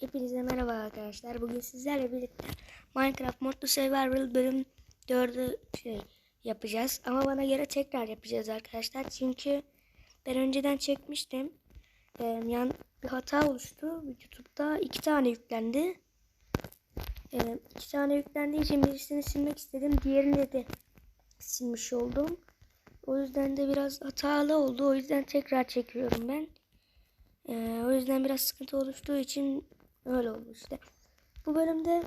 Hepinize merhaba arkadaşlar. Bugün sizlerle birlikte Minecraft Modlu Survival bölüm 4'ü şey yapacağız. Ama bana göre tekrar yapacağız arkadaşlar. Çünkü ben önceden çekmiştim. Ee, yan bir hata oluştu. YouTube'da iki tane yüklendi. Ee, iki tane yüklendiği için birisini silmek istedim. Diğerini de silmiş oldum. O yüzden de biraz hatalı oldu. O yüzden tekrar çekiyorum ben. Ee, o yüzden biraz sıkıntı oluştuğu için öyle oldu işte. Bu bölümde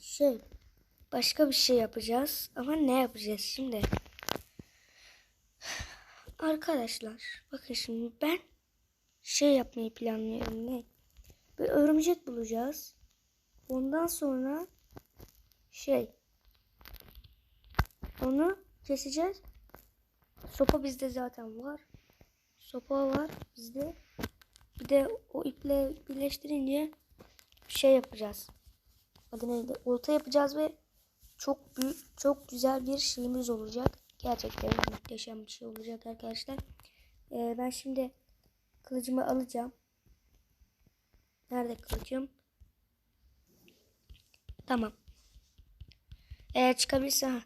şey başka bir şey yapacağız ama ne yapacağız şimdi? Arkadaşlar bakın şimdi ben şey yapmayı planlıyorum ne? Bir örümcek bulacağız. Ondan sonra şey onu keseceğiz. Sopa bizde zaten var. Sopa var bizde. Bir de o iple birleştirince şey yapacağız. Adı neydi? Olta yapacağız ve çok büyük, çok güzel bir şeyimiz olacak. Gerçekten muhteşem bir şey olacak arkadaşlar. Ee, ben şimdi kılıcımı alacağım. Nerede kılıcım? Tamam. Eğer çıkabilirse.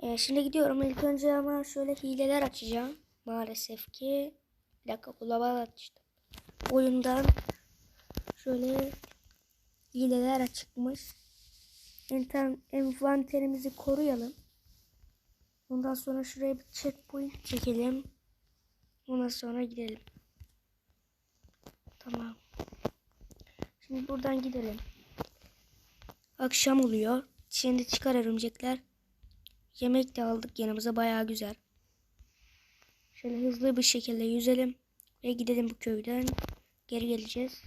Ee, şimdi gidiyorum. İlk önce ama şöyle hileler açacağım. Maalesef ki. Bir dakika kulağıma açtım. Oyundan şöyle hileler açıkmış. Envanterimizi koruyalım. Ondan sonra şuraya bir checkpoint çekelim. Ondan sonra gidelim. Tamam. Şimdi buradan gidelim. Akşam oluyor. Şimdi çıkar örümcekler. Yemek de aldık yanımıza bayağı güzel. Şöyle hızlı bir şekilde yüzelim ve gidelim bu köyden. Geri geleceğiz.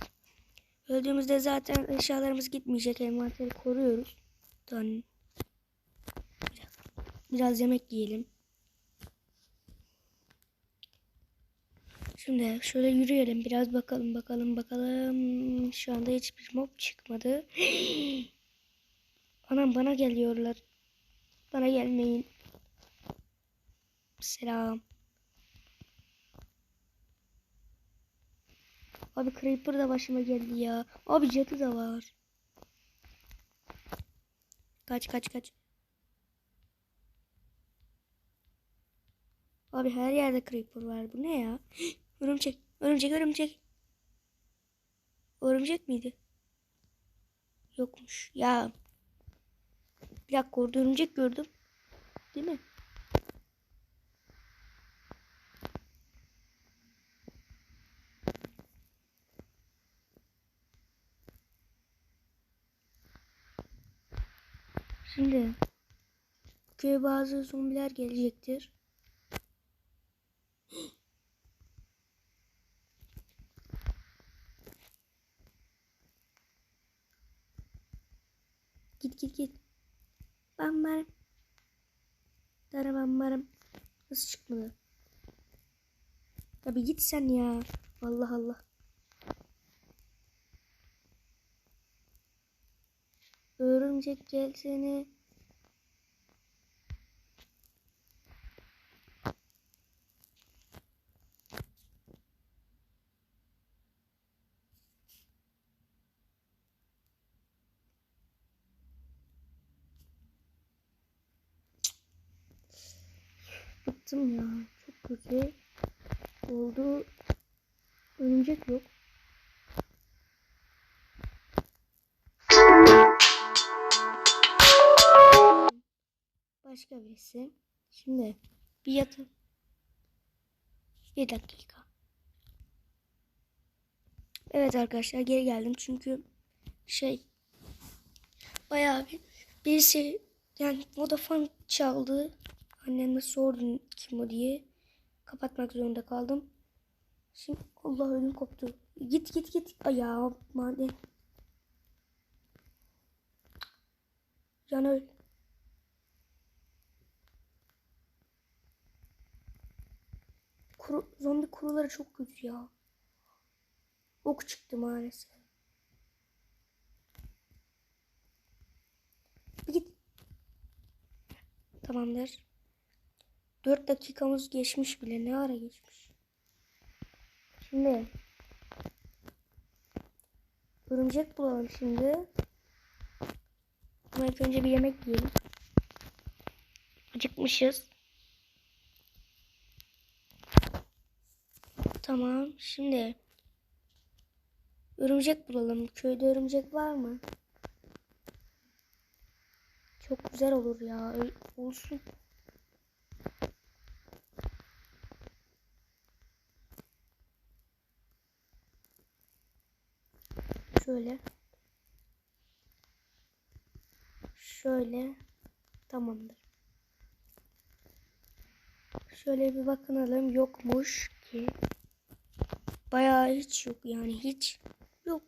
Öldüğümüzde zaten eşyalarımız gitmeyecek. Envanteri koruyoruz. Dön. Biraz yemek yiyelim. Şimdi şöyle yürüyelim. Biraz bakalım bakalım bakalım. Şu anda hiçbir mob çıkmadı. Anam bana geliyorlar. Bana gelmeyin. Selam. Abi Creeper da başıma geldi ya. Abi cadı da var. Kaç kaç kaç. Abi her yerde Creeper var. Bu ne ya? Örümcek. Örümcek örümcek. Örümcek miydi? Yokmuş. Ya. Bir dakika orada örümcek gördüm. Değil mi? Şimdi köye bazı zombiler gelecektir. Git git git. Bam bam. Dara bam bam. Nasıl çıkmadı? Tabi git sen ya. Allah Allah. Örümcek gelsene. Bıktım ya. Çok kötü oldu. Örümcek yok. Başka birisi. Şimdi bir yatın. Bir dakika. Evet arkadaşlar geri geldim çünkü şey bayağı bir birisi yani Vodafone çaldı. Anneme sordum kim o diye. Kapatmak zorunda kaldım. Şimdi Allah ödüm koptu. Git git git. Ayağı maden. Can öl. Kuru, zombi kuruları çok kötü ya. Ok çıktı maalesef. Bir git. Tamamdır. 4 dakikamız geçmiş bile. Ne ara geçmiş? Şimdi Örümcek bulalım şimdi. Ama ilk önce bir yemek yiyelim. Acıkmışız. Tamam. Şimdi örümcek bulalım. Köyde örümcek var mı? Çok güzel olur ya. Olsun. Şöyle. Şöyle. Tamamdır. Şöyle bir bakınalım. Yokmuş ki. Bayağı hiç yok yani hiç yok.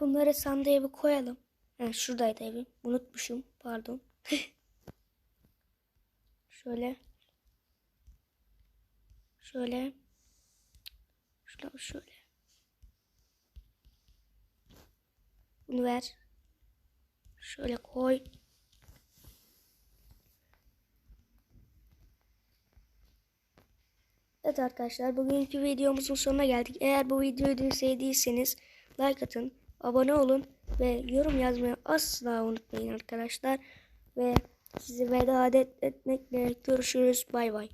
Bunları sandığa bir koyalım. Ha, şuradaydı evim. Unutmuşum. Pardon. Şöyle. Şöyle. Şöyle şöyle. Bunu ver. Şöyle koy. Evet arkadaşlar bugünkü videomuzun sonuna geldik. Eğer bu videoyu sevdiyseniz like atın, abone olun ve yorum yazmayı asla unutmayın arkadaşlar. Ve sizi veda et- etmekle görüşürüz. Bay bay.